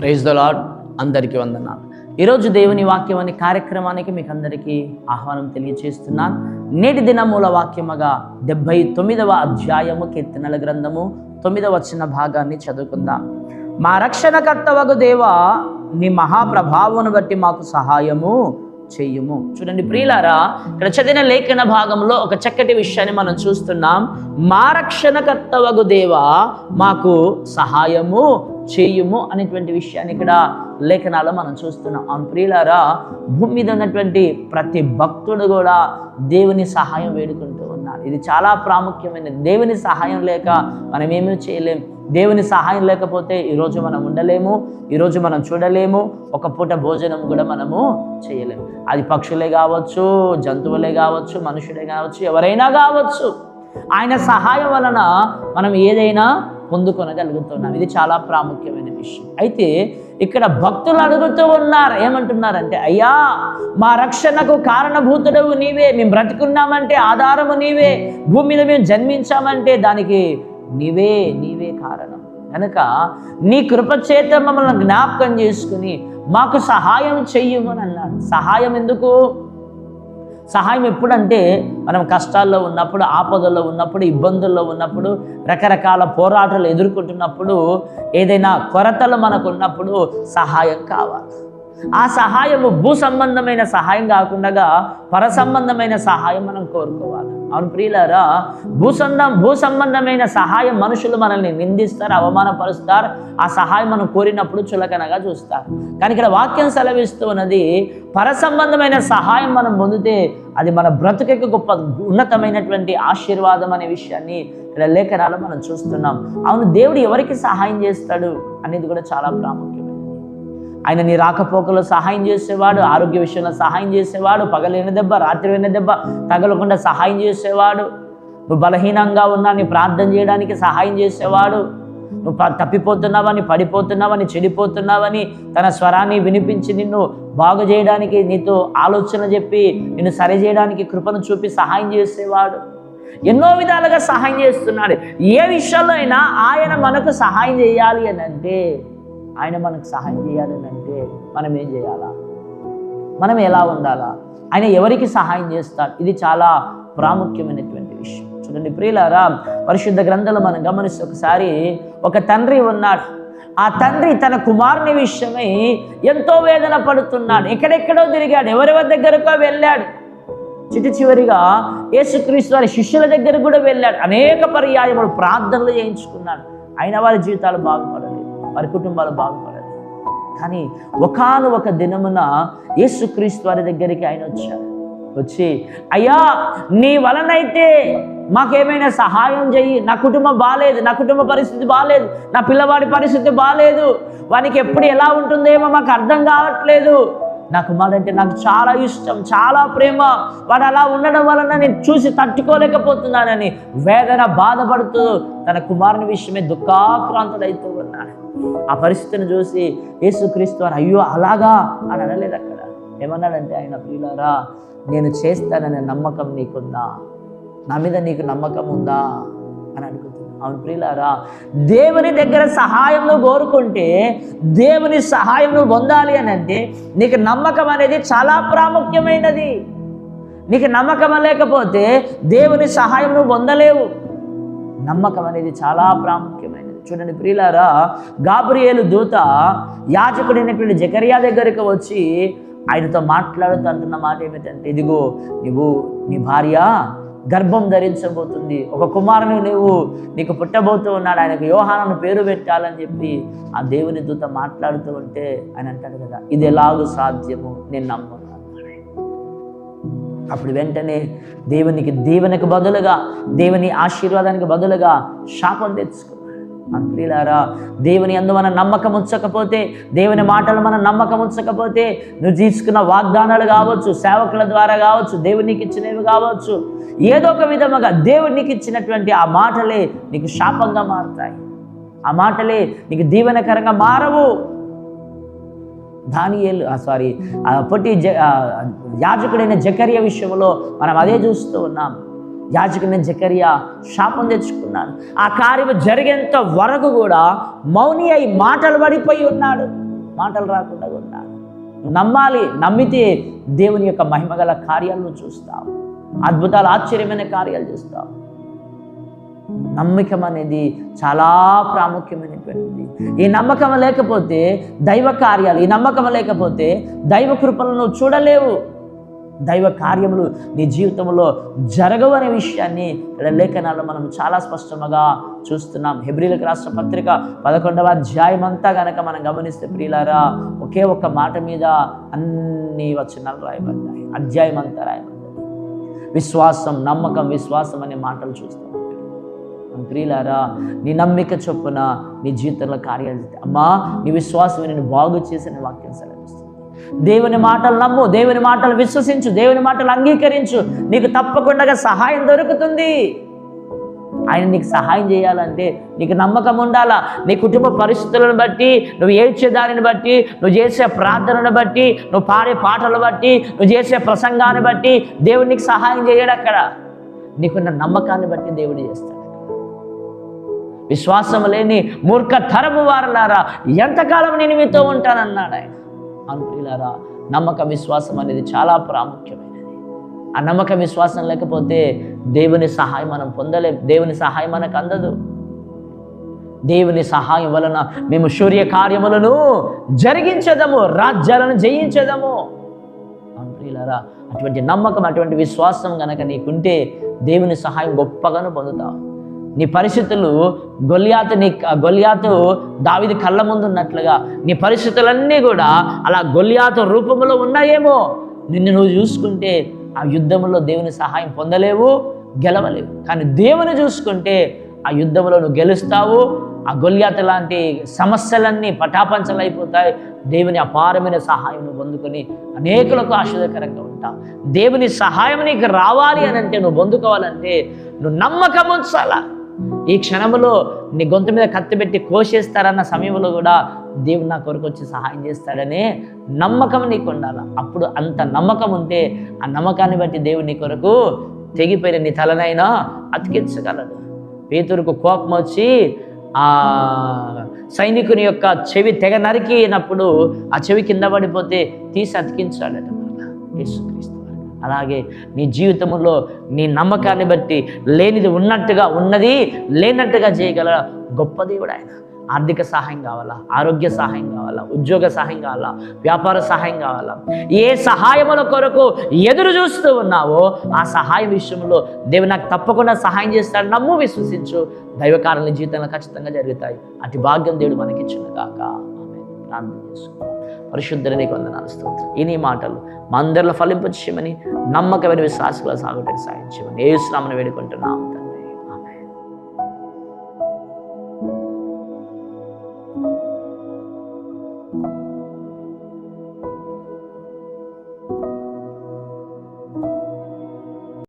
Praise the lord అందరికీ వందనాలు. ఈరోజు దేవుని వాక్యం అనే కార్యక్రమానికి మీకు అందరికీ ఆహ్వానం తెలియజేస్తున్నాను నేటి దినమూల వాక్యముగా డెబ్భై తొమ్మిదవ అధ్యాయము కీర్తనల గ్రంథము తొమ్మిదవ వచ్చిన భాగాన్ని చదువుకుందాం. మా రక్షణకర్తవగు దేవా నీ మహాప్రభావమును బట్టి మాకు సహాయము. చెయ్యము చూడండి ప్రియులారా ఇక్కడ చదివిన లేఖన భాగంలో ఒక చక్కటి విషయాన్ని మనం చూస్తున్నాం. మా రక్షణకర్తవగు దేవా మాకు సహాయము చేయుము అనేటువంటి విషయాన్ని ఇక్కడ లేఖనాల్లో మనం చూస్తున్నాం. అవును ప్రియులారా భూమి మీద ఉన్నటువంటి ప్రతి భక్తుడు కూడా దేవుని సహాయం వేడుకుంటూ ఉన్నాడు ఇది చాలా ప్రాముఖ్యమైనది. దేవుని సహాయం లేక మనం ఏమీ చేయలేం. దేవుని సహాయం లేకపోతే ఈరోజు మనం ఉండలేము ఈరోజు మనం చూడలేము ఒక పూట భోజనం కూడా మనము చేయలేము. అది పక్షులే కావచ్చు జంతువులే కావచ్చు మనుషులే కావచ్చు ఎవరైనా కావచ్చు. ఆయన సహాయం వలన మనం ఏదైనా పొందుకొనగలుగుతున్నాం. ఇది చాలా ప్రాముఖ్యమైన విషయం. అయితే ఇక్కడ భక్తులు అడుగుతూ ఉన్నారు ఏమంటున్నారంటే అయ్యా మా రక్షణకు కారణభూతుడవు నీవే. మేము బ్రతుకున్నామంటే ఆధారము నీవే. భూమి మీద మేము జన్మించామంటే దానికి నీవే నీవే కారణం. కనుక నీ కృపచేత మమ్మల్ని జ్ఞాపకం చేసుకుని మాకు సహాయం చెయ్యమని అన్నాడు. సహాయం ఎందుకు? సహాయం ఎప్పుడంటే మనం కష్టాల్లో ఉన్నప్పుడు ఆపదల్లో ఉన్నప్పుడు ఇబ్బందుల్లో ఉన్నప్పుడు రకరకాల పోరాటాలు ఎదుర్కొంటున్నప్పుడు ఏదైనా కొరతలు మనకు ఉన్నప్పుడు సహాయం కావాలి. ఆ సహాయము భూ సంబంధమైన సహాయం కాకుండా పర సంబంధమైన సహాయం మనం కోరుకోవాలి. అవును ప్రియులారా భూ భూ సంబంధమైన సహాయం మనుషులు మనల్ని నిందిస్తారు అవమానపరుస్తారు. ఆ సహాయం మనం కోరినప్పుడు చులకనగా చూస్తారు. కానీ ఇక్కడ వాక్యం సెలవిస్తూ ఉన్నది పర సంబంధమైన సహాయం మనం పొందితే అది మన బ్రతుకకి గొప్ప ఉన్నతమైనటువంటి ఆశీర్వాదం అనే విషయాన్ని ఇక్కడ లేఖనాలు మనం చూస్తున్నాం. అవును దేవుడు ఎవరికి సహాయం చేస్తాడు అనేది కూడా చాలా ప్రాముఖ్యం. ఆయన నీ రాకపోకలో సహాయం చేసేవాడు ఆరోగ్య విషయంలో సహాయం చేసేవాడు పగలేని దెబ్బ రాత్రి విన దెబ్బ తగలకుండా సహాయం చేసేవాడు. నువ్వు బలహీనంగా ఉన్నా నీ ప్రార్థన చేయడానికి సహాయం చేసేవాడు. నువ్వు ప- తప్పిపోతున్నావని పడిపోతున్నావని చెడిపోతున్నావని తన స్వరాన్ని వినిపించి నిన్ను బాగు చేయడానికి నీతో ఆలోచన చెప్పి నిన్ను సరి చేయడానికి కృపను చూపి సహాయం చేసేవాడు. ఎన్నో విధాలుగా సహాయం చేస్తున్నాడు. ఏ విషయంలో అయినా ఆయన మనకు సహాయం చేయాలి అని అంటే ఆయన మనకు సహాయం చేయాలని అంటే మనం ఏం చేయాలా? మనం ఎలా ఉండాలా? ఆయన ఎవరికి సహాయం చేస్తాడు ఇది చాలా ప్రాముఖ్యమైనటువంటి విషయం. చూడండి ప్రియులారా పరిశుద్ధ గ్రంథంలో మనం గమనిస్తే ఒకసారి ఒక తండ్రి ఉన్నాడు. ఆ తండ్రి తన కుమారుని విషయమై ఎంతో వేదన పడుతున్నాడు. ఎక్కడెక్కడో తిరిగాడు. ఎవరెవరి దగ్గరకో వెళ్ళాడు. చిటి చివరిగా యేసుక్రీస్తు వారి శిష్యుల దగ్గర కూడా వెళ్ళాడు. అనేక పర్యాయములు ప్రార్థనలు చేయించుకున్నాడు. అయిన వారి జీవితాలు బాగుపడారు వారి కుటుంబాలు బాగుపడాలి కానీ ఒకాను ఒక దినమున యేసుక్రీస్తు వారి దగ్గరికి ఆయన వచ్చాడు. వచ్చి అయ్యా నీ వలనైతే మాకేమైనా సహాయం చెయ్యి. నా కుటుంబం బాగాలేదు నా కుటుంబ పరిస్థితి బాగాలేదు నా పిల్లవాడి పరిస్థితి బాగాలేదు వానికి ఎప్పుడు ఎలా ఉంటుందేమో మాకు అర్థం కావట్లేదు. నా కుమారుడంటే నాకు చాలా ఇష్టం చాలా ప్రేమ. వాడు అలా ఉండడం వలన నేను చూసి తట్టుకోలేకపోతున్నానని వేదన బాధపడుతూ తన కుమారుని విషయమే దుఃఖాక్రాంతుడైతూ ఉన్నాడు. ఆ పరిస్థితిని చూసి యేసుక్రీస్తు వారు అయ్యో అలాగా? అని అనలేదు అక్కడ. ఏమన్నాడంటే ఆయన ప్రియులారా నేను చేస్తాననే నమ్మకం నీకుందా? నా మీద నీకు నమ్మకం ఉందా? అని అనుకుంటున్నాను అవును ప్రియులారా. దేవుని దగ్గర సహాయం నువ్వు కోరుకుంటే దేవుని సహాయం నువ్వు పొందాలి అని అంటే నీకు నమ్మకం అనేది చాలా ప్రాముఖ్యమైనది. నీకు నమ్మకం లేకపోతే దేవుని సహాయం నువ్వు పొందలేవు. నమ్మకం అనేది చాలా ప్రాముఖ్యమైనది. చూడండి ప్రియులారా గాబ్రియేలు దూత యాజకుడైనటువంటి జకరియా దగ్గరికి వచ్చి ఆయనతో మాట్లాడుతూ అంటున్న మాట ఏమిటంటే ఇదిగో నువ్వు నీ భార్య గర్భం ధరించబోతుంది. ఒక కుమారుని నువ్వు నీకు పుట్టబోతూ ఉన్నాడు. ఆయనకు యోహానను పేరు పెట్టాలని చెప్పి ఆ దేవుని దూత మాట్లాడుతూ ఉంటే ఆయన అంటాడు కదా ఇది ఎలాగూ సాధ్యము? నేను నమ్మను. అప్పుడు వెంటనే దేవునికి దీవెనకు బదులుగా దేవుని ఆశీర్వాదానికి బదులుగా శాపం తెచ్చుకో అంత్రిలారా దేవుని అందు మన నమ్మకం ఉంచకపోతే దేవుని మాటలు మన నమ్మకం ఉంచకపోతే నువ్వు తీసుకున్న వాగ్దానాలు కావచ్చు సేవకుల ద్వారా కావచ్చు దేవునికి ఇచ్చినవి కావచ్చు ఏదో ఒక విధముగా దేవుడు నీకు ఇచ్చినటువంటి ఆ మాటలే నీకు శాపంగా మారుతాయి. ఆ మాటలే నీకు దీవెనకరంగా మారవు. దానియేలు సారీ పొట్టి జ యాజకుడైన జకర్య విషయంలో మనం అదే చూస్తూ ఉన్నాం. యాజకుని జకరియా శాపం తెచ్చుకున్నాడు. ఆ కార్యము జరిగేంత వరకు కూడా మౌని అయి మాటలు పడిపోయి ఉన్నాడు. మాటలు రాకుండా ఉన్నాడు. నమ్మాలి నమ్మితే దేవుని యొక్క మహిమగల కార్యాలను నువ్వు చూస్తావు. అద్భుతాలు ఆశ్చర్యమైన కార్యాలు చూస్తాం నమ్మకం అనేది చాలా ప్రాముఖ్యమైనటువంటిది. ఈ నమ్మకం లేకపోతే దైవ కార్యాలు ఈ నమ్మకం లేకపోతే దైవ కృపలను చూడలేవు. దైవ కార్యములు నీ జీవితంలో జరగవు అనే విషయాన్ని ఇక్కడ లేఖనాల్లో మనం చాలా స్పష్టంగా చూస్తున్నాం. హెబ్రిలకు రాష్ట్ర పత్రిక పదకొండవ అధ్యాయం అంతా గనక మనం గమనిస్తే ప్రియులారా ఒకే ఒక్క మాట మీద అన్ని వచనాలు రాయబడ్డాయి. అధ్యాయం అంతా రాయబడ్డాయి విశ్వాసం నమ్మకం విశ్వాసం అనే మాటలు చూస్తాం. ప్రియులారా నీ నమ్మిక చొప్పున నీ జీవితంలో కార్యాలు అమ్మా నీ విశ్వాసం నేను బాగు చేసిన వాక్యం సెలవిస్తుంది. దేవుని మాటలు నమ్ము దేవుని మాటలు విశ్వసించు దేవుని మాటలు అంగీకరించు. నీకు తప్పకుండా సహాయం దొరుకుతుంది. ఆయన నీకు సహాయం చేయాలంటే నీకు నమ్మకం ఉండాలా? నీ కుటుంబ పరిస్థితులను బట్టి నువ్వు ఏడ్చే దానిని బట్టి నువ్వు చేసే ప్రార్థనను బట్టి నువ్వు పాడే పాటలు బట్టి నువ్వు చేసే ప్రసంగాన్ని బట్టి దేవుడు నీకు సహాయం చేయడు అక్కడ. నీకున్న నమ్మకాన్ని బట్టి దేవుడు చేస్తాడు విశ్వాసం లేని మూర్ఖ తరము వారలారా ఎంతకాలం నేను మీతో ఉంటానన్నాడు ఆయన. అనుకులారా నమ్మక విశ్వాసం అనేది చాలా ప్రాముఖ్యమైనది. ఆ నమ్మక విశ్వాసం లేకపోతే దేవుని సహాయం మనం పొందలేం. దేవుని సహాయం మనకు అందదు. దేవుని సహాయం వలన మేము సూర్య కార్యములను జరిగించదము రాజ్యాలను జయించదము. ప్రియులారా అటువంటి నమ్మకం అటువంటి విశ్వాసం కనుక నీకుంటే దేవుని సహాయం గొప్పగాను పొందుతావు. నీ పరిస్థితులు గొలియాత నీ గొల్యాతు దావిది కళ్ళ ముందు ఉన్నట్లుగా నీ పరిస్థితులన్నీ కూడా అలా గొలియాత రూపంలో ఉన్నాయేమో. నిన్ను నువ్వు చూసుకుంటే ఆ యుద్ధంలో దేవుని సహాయం పొందలేవు గెలవలేవు. కానీ దేవుని చూసుకుంటే ఆ యుద్ధంలో నువ్వు గెలుస్తావు ఆ గొల్యాత లాంటి సమస్యలన్నీ పటాపంచలైపోతాయి. దేవుని అపారమైన సహాయం పొందుకొని అనేకులకు ఆశ్చర్యకరంగా ఉంటావు దేవుని సహాయం నీకు రావాలి అని అంటే నువ్వు పొందుకోవాలంటే నువ్వు నమ్మకం ఉంచాలా ఈ క్షణంలో నీ గొంతు మీద కత్తి పెట్టి కోసేస్తారన్న సమయంలో కూడా దేవుడు నా కొరకు వచ్చి సహాయం చేస్తాడనే నమ్మకం నీకు ఉండాలి? అప్పుడు అంత నమ్మకం ఉంటే ఆ నమ్మకాన్ని బట్టి దేవుడు నీ కొరకు తెగిపోయిన నీ తలనైనా అతికించగలడు. పేతురుకు కోపం వచ్చి ఆ సైనికుని యొక్క చెవి తెగ నరికినప్పుడు ఆ చెవి కింద పడిపోతే తీసి అతికించాడట. యేసుక్రీస్తు. అలాగే నీ జీవితంలో నీ నమ్మకాన్ని బట్టి లేనిది ఉన్నట్టుగా ఉన్నది లేనట్టుగా చేయగల గొప్ప దేవుడు ఆయన. ఆర్థిక సహాయం కావాలా? ఆరోగ్య సహాయం కావాలా? ఉద్యోగ సహాయం కావాలా? వ్యాపార సహాయం కావాలా? ఏ సహాయముల కొరకు ఎదురు చూస్తూ ఉన్నావో ఆ సహాయం విషయంలో దేవుడు నాకు తప్పకుండా సహాయం చేస్తాడు. నమ్ము విశ్వసించు. దైవకారుల జీవితంలో ఖచ్చితంగా జరుగుతాయి. అటు భాగ్యం దేవుడు మనకిచ్చిన కాక ఆమె ప్రార్థన చేసుకుందాం. పరిశుద్ధుల నీకు వందనాలు స్తోత్రం. ఇని మాటలు మా అందరిలో ఫలింపచేయమని నమ్మకమైన విశ్వాసకుల సాగుటకు సాగించమని. ఏ ఏ వేడుకుంటున్నాం